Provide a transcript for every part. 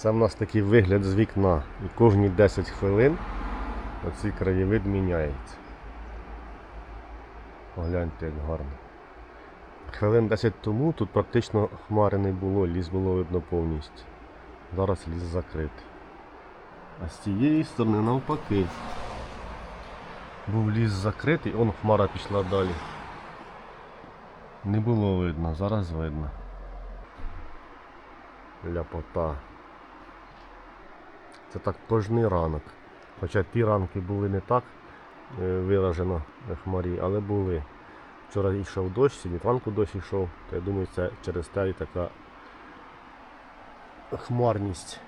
Це в нас такий вигляд з вікна. І кожні 10 хвилин оцей краєвид міняється. Погляньте, як гарно. Хвилин 10 тому тут практично хмари не було, ліс було видно повністю. Зараз ліс закритий. А з цієї сторони навпаки. Був ліс закритий, он хмара пішла далі. Не було видно, зараз видно. Ляпота. Це так кожний ранок. Хоча ті ранки були не так е, виражено е, хмарі, але були. Вчора йшов дощ, сьогодні ранку дощ йшов, то я думаю, це через те і така хмарність.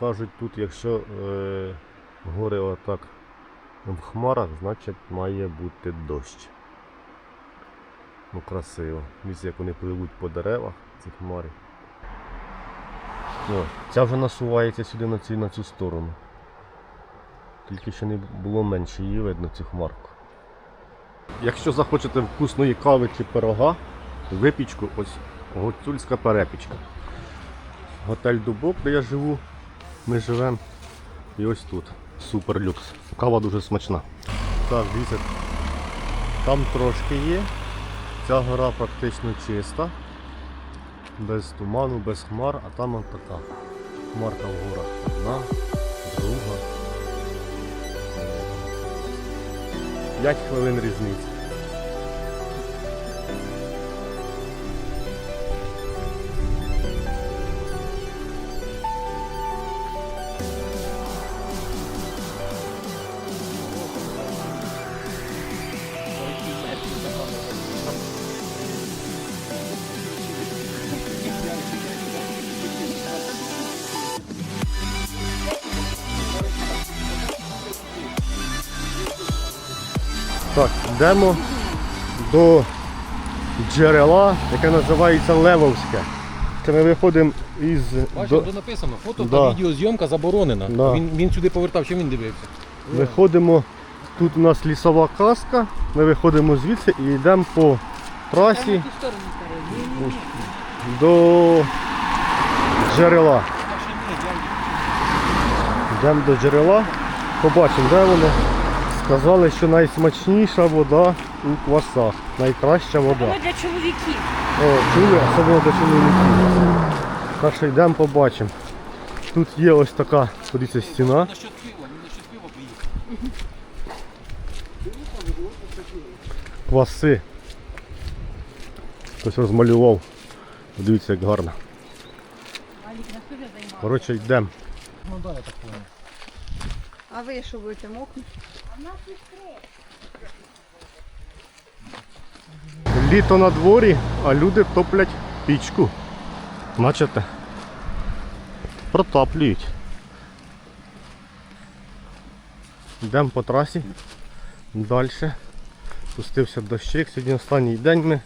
Кажуть, тут якщо е, гори отак в хмарах, значить має бути дощ. Ну красиво. Дивіться, як вони пливуть по деревах, ці хмари. О, ця вже насувається сюди на цю, на цю сторону. Тільки ще не було менше її видно, цю хмарку. Якщо захочете вкусної кави чи пирога, випічку, ось гуцульська перепічка. Готель Дубок, де я живу, ми живемо. І ось тут. Супер люкс. Кава дуже смачна. Так, дивіться, там трошки є. Ця гора практично чиста. Без туману, без хмар, а там от така. Хмарка в горах. Одна, друга. П'ять хвилин різниці. Йдемо до джерела, яке називається Левовське. Це ми виходимо із. Бачиш, До... тут написано, фото Да. та відеозйомка заборонена. Да. Він, він сюди повертав, що він дивився? Виходимо, тут у нас лісова каска, ми виходимо звідси і йдемо по трасі до джерела. Йдемо до джерела, побачимо, де вони. Сказали, що найсмачніша вода у квасах, найкраща вода. Воно для чоловіків. О, чули, особливо для чоловіків. Так що йдемо побачимо. Тут є ось така, подивіться, стіна. Кваси. Хтось розмалював. Дивіться, як гарно. Коротше, йдемо. Ну да, я так понял. А ви що будете мокнути? Літо на дворі, а люди топлять пічку. Бачите? Протаплюють. Йдемо по трасі. Далі. Пустився дощик. Сьогодні останній день ми.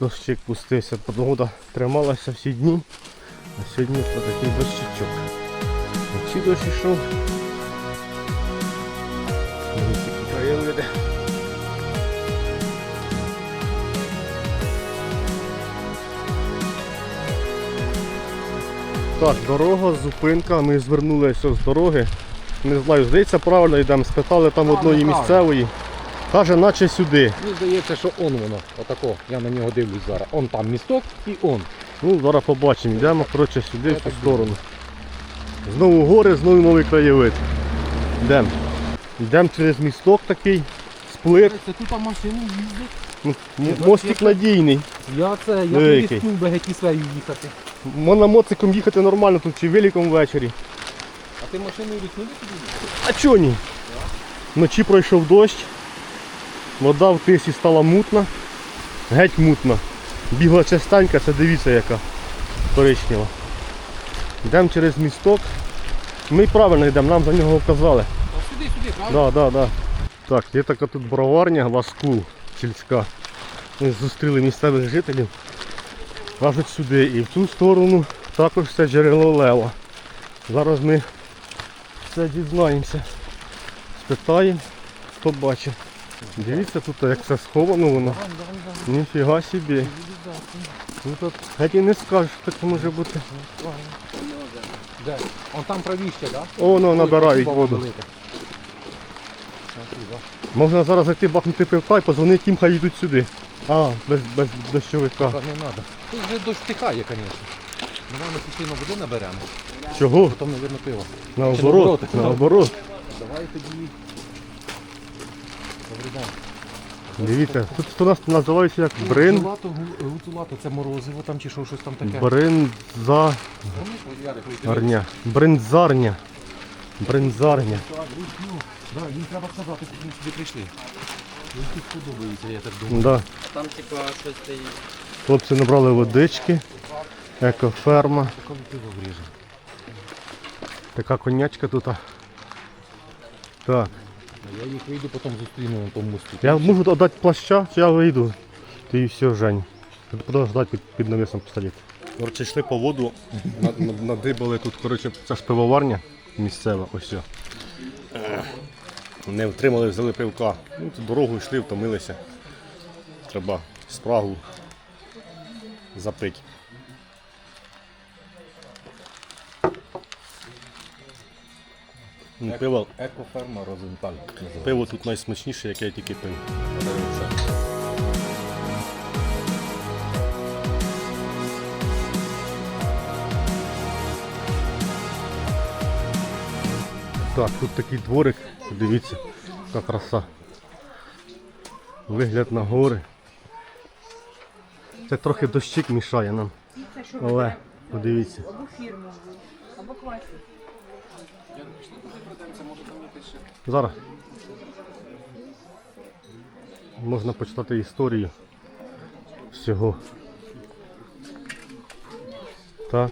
Дощик пустився, погода трималася всі дні. А сьогодні такий дощичок. Вночі дощ йшов. Так, дорога, зупинка, ми звернулися з дороги. Не знаю, здається, правильно йдемо. Спитали там одної місцевої. Каже, наче сюди. Мені здається, що он воно. Отако. Я на нього дивлюсь зараз. Он там місток і он. Ну, зараз побачимо. Йдемо коротше, сюди, в цю сторону. Знову гори, знову новий краєвид. Йдемо. Йдемо через місток такий, сплит. Це тут машини їздять. Ну, Мостик надійний. Я це, я не рискнув би геть і свою їхати. Можна моциком їхати нормально тут чи великом ввечері. А ти машиною рискнув би туди? А чого ні? Вночі пройшов дощ, вода в тисі стала мутна, геть мутна. Бігла частенька, це дивіться яка коричнева. Йдемо через місток. Ми правильно йдемо, нам за нього вказали. Сюди, сюди, правда? Да, да, да. Так, є така тут броварня, Ласкул сільська. Ми зустріли місцевих жителів. Кажуть сюди і в цю сторону також це джерело лева. Зараз ми все дізнаємося. Спитаємо, хто бачив. Дивіться тут, як все сховано воно. Ніфіга собі. Ну тут геть і не скажеш, що таке може бути. Де? Он там правіще, так? О, ну набирають воду. Можна зараз зайти бахнути пивка і позвонити їм, хай йдуть сюди. А, без, без дощовика. Не треба. Тут вже дощ втихає, звісно. Давай ми постійно води наберемо. Чого? Потім, мабуть, пиво. Наоборот, наоборот? наоборот. Давай тоді. Добрий день. Дивіться, тут у нас називається як брин, Гуцулато, гу- гуцулато, це морозиво там чи що, щось там таке. бринза. Ярик, ви- Бринзарня. Бринзарня. Да, їм треба сказати, щоб вони сюди прийшли. Їм тут подобається, я так думаю. Да. Там типа щось ти Хлопці набрали водички. Екоферма. Пиво вріже. Така конячка тут. Так. Я їх вийду, потім зустріну на тому мосту. Я можу дати плаща, чи я вийду. Ти і все, Жень. Буду ждати під, під навісом посадити. Коротше, йшли по воду, на- на- надибали тут, коротше, це ж пивоварня місцева, ось. Не втримали, взяли пивка. Ну, дорогу йшли, втомилися. Треба спрагу запити. Ну, пиво, Екоферма Розенталь. пиво тут найсмачніше, яке я тільки пив. Так, тут такий дворик, дивіться, яка краса. Вигляд на гори. Це трохи дощик мішає нам. Але подивіться. або класі. Зараз. Можна почитати історію всього. Так.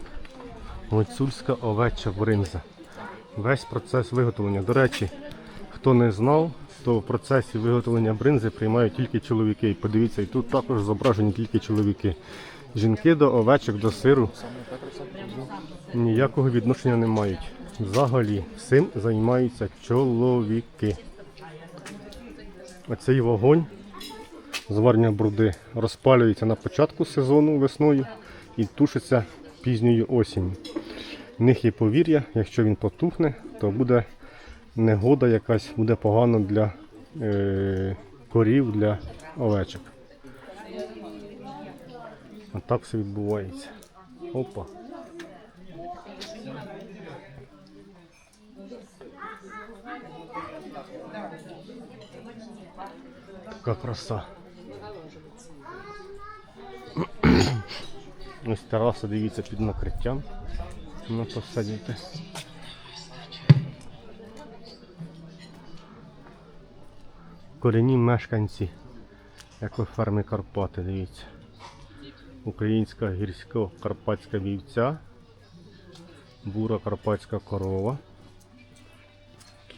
Гуцульська овеча бринза. Весь процес виготовлення. До речі, хто не знав, то в процесі виготовлення бринзи приймають тільки чоловіки. І подивіться, і тут також зображені тільки чоловіки. Жінки до овечок, до сиру ніякого відношення не мають. Взагалі, цим займаються чоловіки. Оцей вогонь зварення бруди розпалюється на початку сезону весною і тушиться пізньою осінню. В них є повір'я, якщо він потухне, то буде негода якась, буде погано для е, корів, для овечок. А так все відбувається. Опа. Така краса. Ось тераса, дивіться, під накриттям. На посадити. Корінні мешканці екоферми Карпати, дивіться. Українська гірсько-карпатська вівця, бура карпатська корова,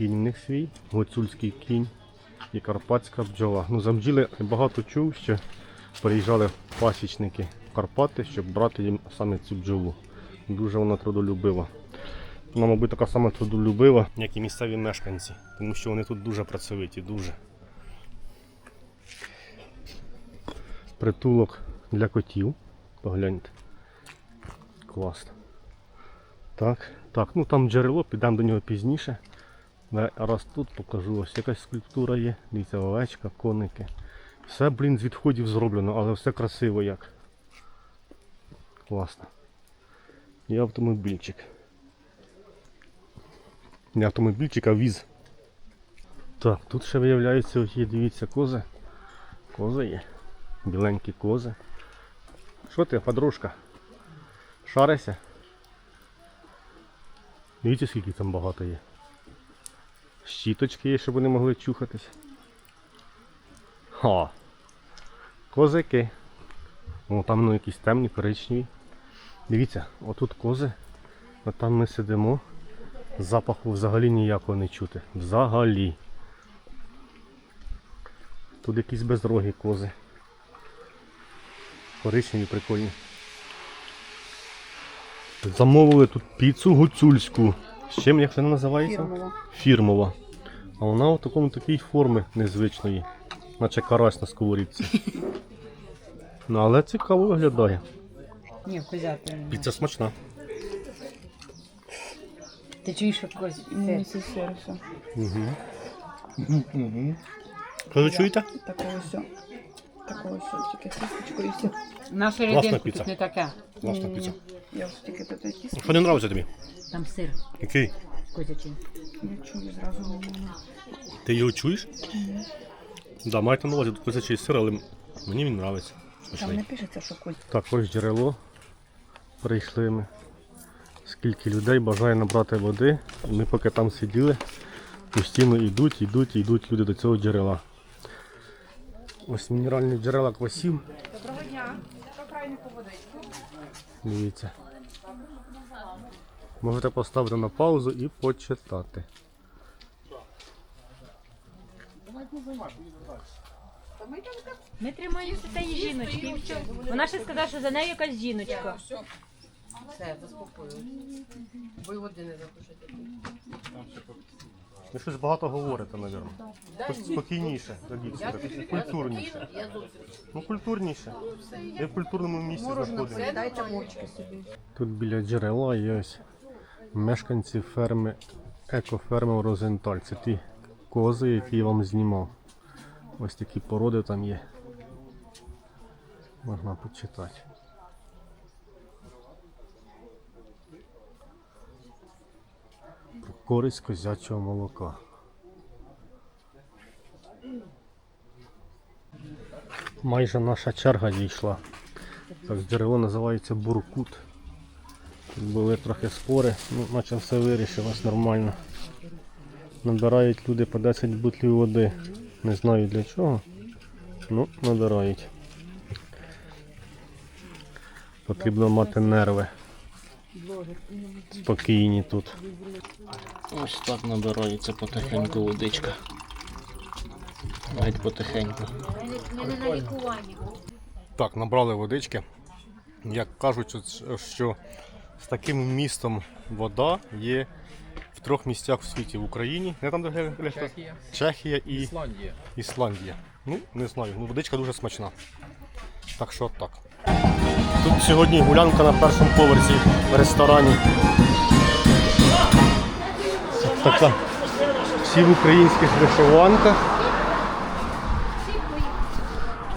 них свій, гуцульський кінь і карпатська бджола. Ну, за бджіли багато чув, що приїжджали пасічники в Карпати, щоб брати їм саме цю бджолу. Дуже вона трудолюбива. Вона, мабуть, така сама трудолюбива, як і місцеві мешканці, тому що вони тут дуже працьовиті, дуже. Притулок для котів. Погляньте. Класно. Так, так, ну там джерело, підемо до нього пізніше. Раз тут покажу, ось якась скульптура є. Дивіться, овечка, коники. Все, блін, з відходів зроблено, але все красиво як. Класно. І автомобільчик. Не автомобільчик, а віз. Так, тут ще виявляється, ось дивіться, кози. Кози є. Біленькі кози. Що ти, подружка? Шарися? Дивіться, скільки там багато є. Щіточки є, щоб вони могли чухатись. Ха. Козики. О, там ну, якісь темні, коричневі. Дивіться, отут кози. А там ми сидимо. Запаху взагалі ніякого не чути. Взагалі. Тут якісь безрогі кози. Коричневі, прикольні. Замовили тут піцу гуцульську. З чим як вона називається? Фірмова. Фірмова. А вона в такому такій форми незвичної. Наче карась на сковорідці. Ну, але цікаво виглядає. Ні, козятина. Піца смачна. Ти чуєш це сир все. Угу. Коли чуєте? Такого все. Такого все. Тільки тістечко і все. Рідинка піца. тут не така. Класна піца. Я ось тільки тут тістечко. Що не подобається тобі? Там сир Який? козячий. Я чую зразу. Ти його чуєш? Да, маєте на увазі тут козячий сир, але мені він подобається. Там не пишеться, що куль. Так, ось джерело. Прийшли ми. Скільки людей бажає набрати води. І Ми поки там сиділи, постійно йдуть, йдуть, йдуть люди до цього джерела. Ось мінеральні джерела квасів. Доброго дня. Що крайнику водичку? Дивіться. Можете поставити на паузу і почитати. Ми тримаємося цієї жіночки. Вона ще сказала, що за нею якась жіночка. Все, заспокою. Ви води не запишете. Ви щось багато говорите, мабуть. Спокійніше, дадіться, культурніше. Я зовсім. Ну, культурніше. Я в культурному місці знаходимося. Дайте мовчки собі. Тут біля джерела є ось мешканці ферми, екоферми Розенталь. Це ті кози, які я вам знімав. Ось такі породи там є. Можна почитати. Про користь козячого молока. Майже наша черга дійшла. Так, джерело називається Буркут. Тут були трохи спори, ну, наче все вирішилось нормально. Набирають люди по 10 бутлів води. Не знаю для чого. Ну, набирають. Потрібно мати нерви. Спокійні тут. Ось так набирається потихеньку водичка. Навіть потихеньку. Так, набрали водички. Як кажуть, що- з таким містом вода є в трьох місцях в світі в Україні. Не там, де Чехія, Чехія і Ісландія. Ісландія. Ну, не знаю, ну водичка дуже смачна. Так що так. Тут сьогодні гулянка на першому поверсі в ресторані. Така. Всі в українських вишиванках.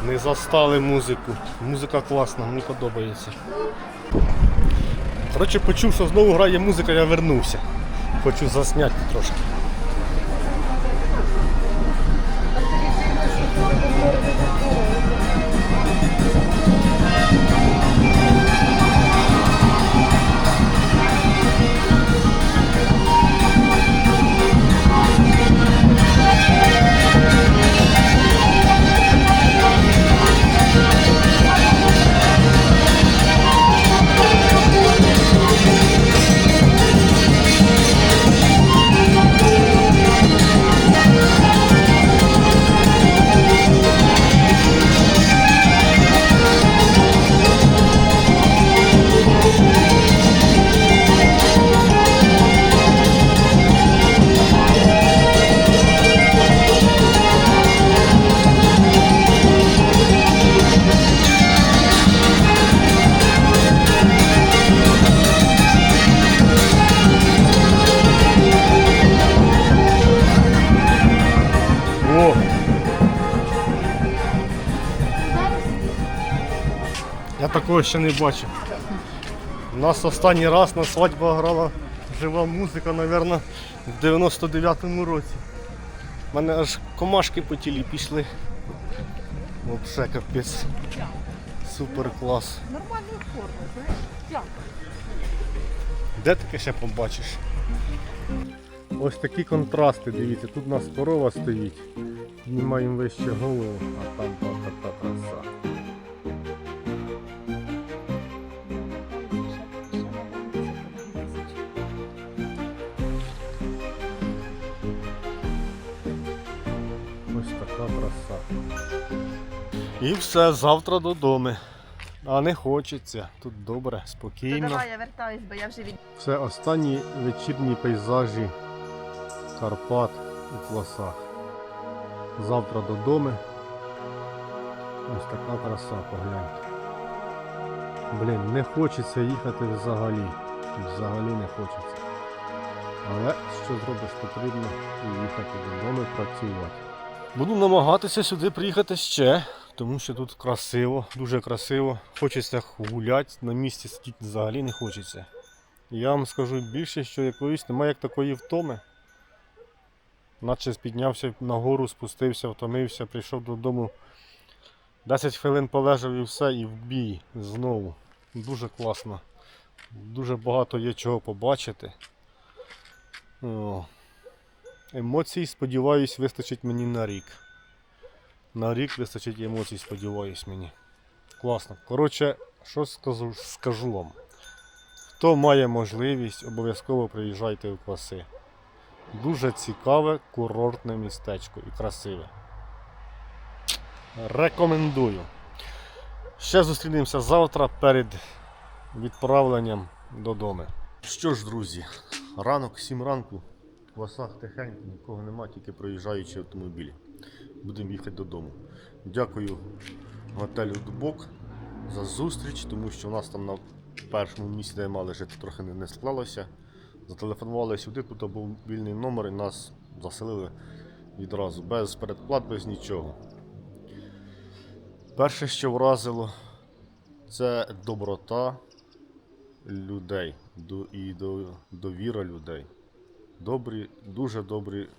Не застали музику. Музика класна, мені подобається. Коротше, почув, що знову грає музика, я вернувся. Хочу засняти трошки. Такого ще не бачив. У нас останній раз на свадьбах грала жива музика, мабуть, в 99-му році. У мене аж комашки по тілі пішли. Вообще капець. Супер клас. Нормальної форми, знаєш? Де таке ще побачиш? Ось такі контрасти, дивіться, тут у нас корова стоїть. Знімаємо вище голову, а там та краса. І все, завтра додому. А не хочеться. Тут добре, То спокійно. давай я вертаюсь, бо я вже від... Це останні вечірні пейзажі Карпат у Пласах. Завтра додому. Ось така краса, погляньте. Блін, не хочеться їхати взагалі. Взагалі не хочеться. Але що зробиш, потрібно їхати додому і працювати. Буду намагатися сюди приїхати ще, тому що тут красиво, дуже красиво. Хочеться гуляти, на місці сидіти взагалі не хочеться. Я вам скажу більше, що якоїсь немає як такої втоми. Наче піднявся нагору, спустився, втомився, прийшов додому. 10 хвилин полежав і все, і в бій знову. Дуже класно. Дуже багато є чого побачити. О. Емоцій, сподіваюсь, вистачить мені на рік. На рік вистачить емоцій, сподіваюсь мені. Класно. Коротше, що скажу, скажу вам. Хто має можливість, обов'язково приїжджайте в Кваси. Дуже цікаве курортне містечко і красиве. Рекомендую. Ще зустрінемося завтра перед відправленням додому. Що ж, друзі, ранок, 7 ранку, в Квасах тихенько, нікого нема, тільки проїжджаючі автомобілі. Будемо їхати додому. Дякую готелю Дубок за зустріч, тому що у нас там на першому місці, де мали жити, трохи не склалося. Зателефонували сюди, тут був вільний номер і нас заселили відразу, без передплат, без нічого. Перше, що вразило, це доброта людей і довіра людей. Добрі, дуже добрі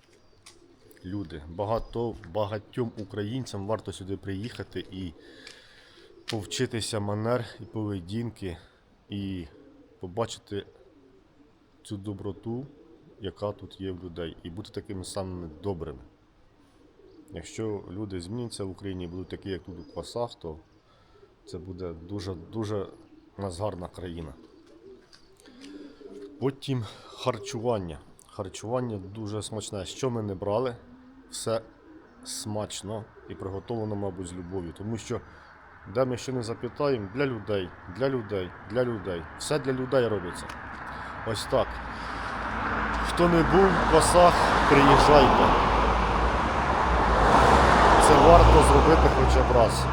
люди. Багато, багатьом українцям варто сюди приїхати і повчитися манер і поведінки, і побачити цю доброту, яка тут є в людей, і бути такими самими добрими. Якщо люди зміняться в Україні і будуть такі, як тут у Квасах, то це буде дуже дуже у нас гарна країна. Потім харчування. Харчування дуже смачне. Що ми не брали, все смачно і приготовлено, мабуть, з любов'ю. Тому що де ми ще не запитаємо, для людей, для людей, для людей. Все для людей робиться. Ось так. Хто не був в Квасах, приїжджайте. Це варто зробити хоча б раз.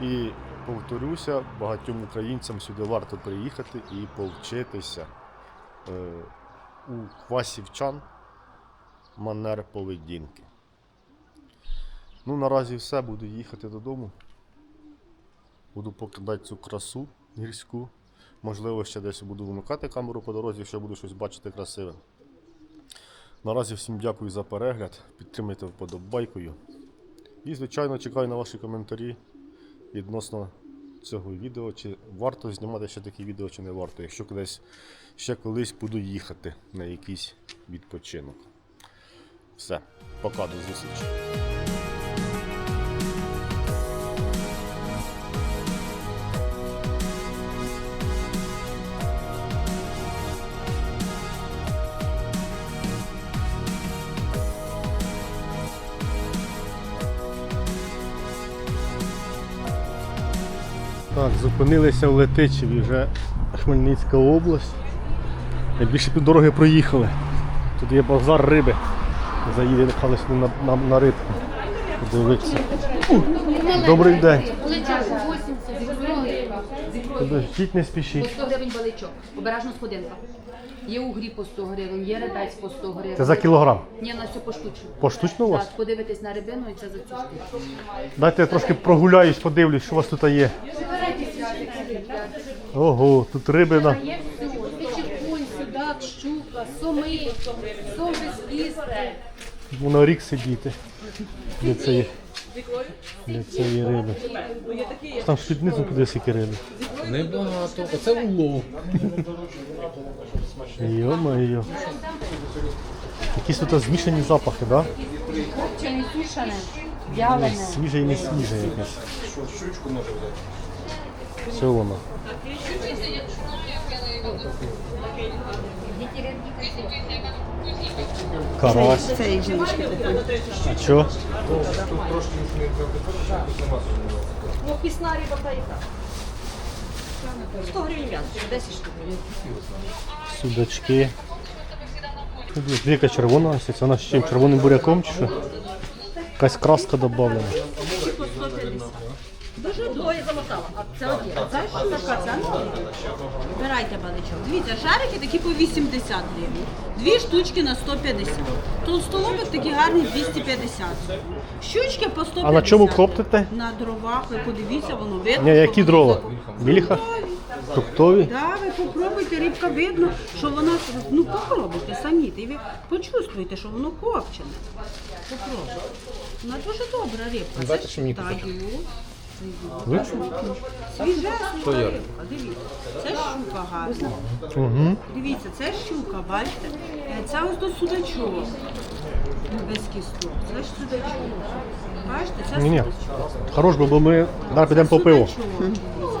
І повторюся, багатьом українцям сюди варто приїхати і повчитися у квасівчан манер поведінки. Ну, наразі все, буду їхати додому. Буду покидати цю красу гірську. Можливо, ще десь буду вимикати камеру по дорозі, якщо буду щось бачити красиве. Наразі всім дякую за перегляд. Підтримайте вподобайкою. І, звичайно, чекаю на ваші коментарі відносно цього відео, чи варто знімати ще такі відео, чи не варто. Якщо кудись ще колись буду їхати на якийсь відпочинок. Все, пока, до зустрічі. Так, зупинилися в Летичеві, вже Хмельницька область. Найбільше пів дороги проїхали. Тут є базар риби. Заїдемо нехали сюди на, на, на рибку. Подивитися. Добрий день. Подождіть, не спішіть. По 100 гривень баличок, обережно сходинка. Є угрі по 100 гривень, є ребець по 100 гривень. Це за кілограм. Ні, на все поштучно. Поштучно у вас? Так, подивитись на рибину і це за цю штуку. Дайте я трошки прогуляюсь, подивлюсь, що у вас тут є. Ого, тут риби на. Є все. Чекунь, судак, щука, соми, сом без кістки. Воно рік сидіти. Для цієї, для цієї риби. Там ж під низом куди скільки риби. Небагато. Оце улов. Йо-моє. Якісь тут змішані запахи, так? Чи не сушене, Да? вялене. Свіже і не свіже якесь. Що воно? Карась. Це і жіночки такі. А що? Ну, пісна риба та і так. 100 гривень м'ясо, 10 штук. Судачки. Тут яка червона ось, це вона з чим? Червоним буряком чи що? Якась краска додавлена. Це щука, це Вибирайте баличок. Дивіться, шарики такі по 80 гривень. Дві штучки на 150. Толстолобик такі гарні 250. Щучки по 150. А на чому коптите? На дровах, ви подивіться, воно видно. Ні, що які воно дрова? закоптане. Міліха? Фруктові? Да, ви попробуйте, рибка видно, що вона, ну попробуйте самі, і ви почувствуєте, що воно копчене. Попробуйте. Вона дуже добра рибка. Дайте Це ще мені даю. Ви? Свіжесенька я? рибка, дивіться. Це щука гарна. Угу. Дивіться, це щука, бачите? Е, Це ось до судачок. Без кісток. Це ж судачок. Бачите, це Ні-ні. судачок. Хорош би, бо ми зараз підемо по пиву. Судачок.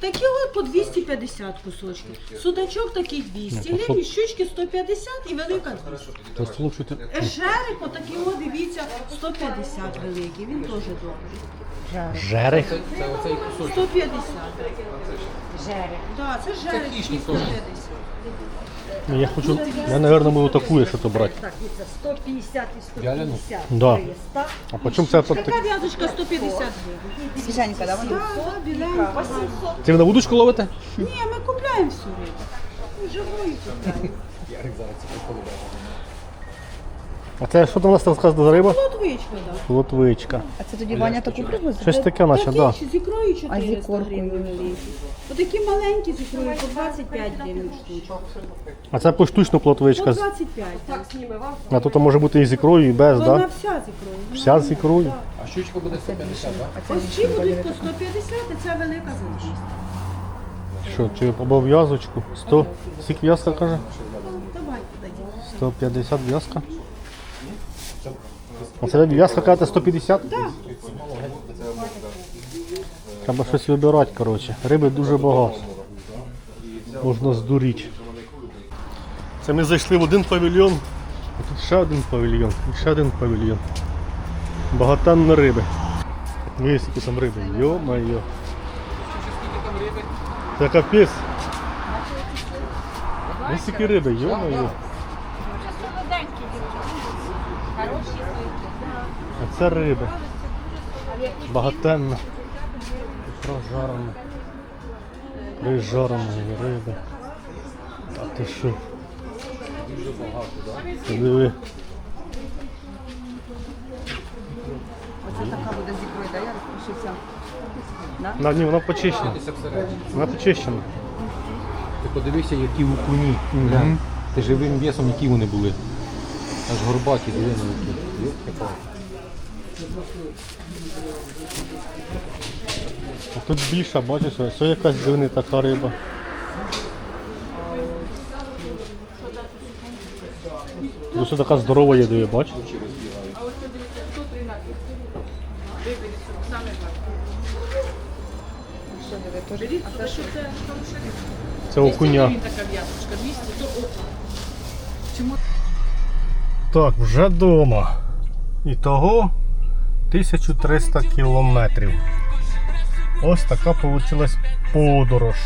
Такі от по 250 кусочків. Судачок такий 200 Ну, гривень, щучки 150 і велика 200. То слухайте. Жерех отакий от, дивіться, 150 великий, він теж добрий. Жерех. Це оцей кусочок. 150. Жерех. Так, це жерех, хищник 150. Ну, Я хочу, я, мабуть, буду таку, якщо то брати. Так, це 150 і 150. Да. 300. А по чому це? от Така в'язочка 150 гривень. Свіженька, да, вона? Так, біленька. Це ви на вудочку ловите? Ні, ми купляємо всю рибу. Живою купляємо. А це що там у нас там сказано за риба? Плотвичка, так. Лотвичка. А це тоді Ваня таку привозить? Щось таке, наче, Такі да. ще з ікрою 400 А з ікоркою? гривень. Отакі маленькі з ікрою по 25 гривень штучка. А це поштучно По плотвичка. 25. Так, А тут може бути і з ікрою, і без, Вона так? Да? вся з ікрою. Вся з ікрою. А щучка буде 150, так? Ось ці будуть по 150, а ця велика за 200. Що, чи або в'язочку? 100. Скільки в'язка каже? Давайте дадімо. 150 в'язка. А це в'язка каже 150? Так. Треба щось вибирати, коротше. Риби дуже багато. Можна здуріти. Це ми зайшли в один павільйон, а тут ще один павільйон, і ще один павільйон. Багатанно риби. Дивись, які там риби. Йо-моє. Це капець. Ось які риби, йо-моє. А це риби. Багатенна. Прожарена. Прижареної риби. Та ти що? Ти Диви. Оце така буде з да, я розпишуся. На, ні, вона почищена. Вона почищена. Ти подивися, які окуні. Ти живим весом, які вони були. Аж горбаті, диви на які. А тут більша, бачиш, ось якась дивна така риба. Тут ось така здорова є, диви, бачиш? Це окуня. Так, вже вдома. Ітого 1300 кілометрів. Ось така вийшла подорож.